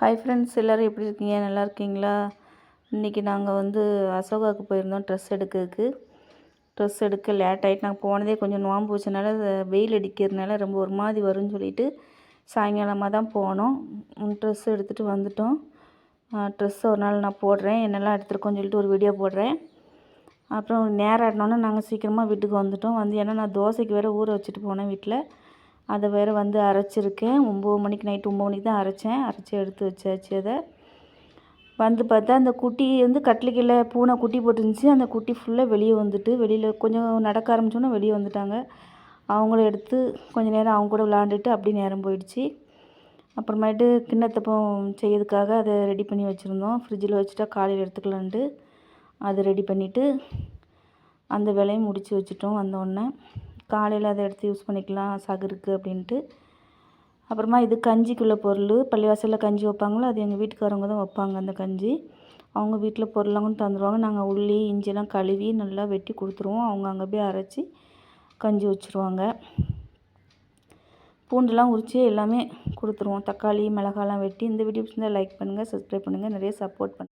Hi friends எல்லோரும் எப்படி இருக்கீங்க? நல்லா இருக்கீங்களா? இன்றைக்கி நாங்கள் வந்து அசோகாவுக்கு போயிருந்தோம் ட்ரெஸ் எடுக்கிறதுக்கு. ட்ரெஸ் எடுக்க லேட் ஆகிட்டு நாங்கள் போனதே கொஞ்சம் நோம்பு வச்சனால வெயில் அடிக்கிறதுனால ரொம்ப ஒரு மாதிரி வரும்னு சொல்லிட்டு சாயங்காலமாக தான் போனோம். ட்ரெஸ் எடுத்துகிட்டு வந்துட்டோம். ட்ரெஸ் ஒரு நாள் நான் போடுறேன் என்னெல்லாம் எடுத்துருக்கோன்னு சொல்லிட்டு ஒரு வீடியோ போடுறேன். அப்புறம் நேரம் ஆடினோன்னே நாங்கள் சீக்கிரமாக வீட்டுக்கு வந்துட்டோம். வந்து ஏன்னா நான் தோசைக்கு வேறு ஊற வச்சுட்டு போனேன் வீட்டில் அதை வேறு வந்து அரைச்சிருக்கேன். ஒம்பது மணிக்கு நைட்டு ஒம்பது மணிக்கு தான் அரைச்சேன். அரைச்சி எடுத்து வச்சாச்சு அதை. வந்து பார்த்தா அந்த குட்டி வந்து கட்டிலிக்கில் பூனை குட்டி போட்டுருந்துச்சி. அந்த குட்டி ஃபுல்லாக வெளியே வந்துட்டு வெளியில் கொஞ்சம் நடக்க ஆரம்பிச்சோன்னே வெளியே வந்துட்டாங்க. அவங்கள எடுத்து கொஞ்சம் நேரம் அவங்க கூட விளாண்டுட்டு அப்படி நேரம் போயிடுச்சு. அப்புறமேட்டு கிண்ணத்தப்பம் செய்யறதுக்காக அதை ரெடி பண்ணி வச்சுருந்தோம். ஃப்ரிட்ஜில் வச்சுட்டா காலையில் எடுத்துக்கலான்ட்டு. அதை ரெடி பண்ணிவிட்டு அந்த வேலையும் முடித்து வச்சுட்டோம் வந்தோடனே காலையில் அதை எடுத்து யூஸ் பண்ணிக்கலாம் சகருக்கு அப்படின்ட்டு. அப்புறமா இது கஞ்சிக்குள்ள பொருள் பள்ளிவாசலில் கஞ்சி வைப்பாங்களோ அது எங்கள் வீட்டுக்காரவங்க தான் வைப்பாங்க அந்த கஞ்சி. அவங்க வீட்டில் பொருள்லாம் கொண்டு தந்துடுவாங்க நாங்கள் உள்ளி இஞ்சிலாம் கழுவி நல்லா வெட்டி கொடுத்துருவோம். அவங்க அங்கே போய் அரைச்சி கஞ்சி வச்சுருவாங்க. பூண்டுலாம் உரித்து எல்லாமே கொடுத்துருவோம். தக்காளி மிளகாலாம் வெட்டி இந்த வீடியோ லைக் பண்ணுங்கள் சப்ஸ்கிரைப் பண்ணுங்கள் நிறைய சப்போர்ட் பண்ணுங்கள்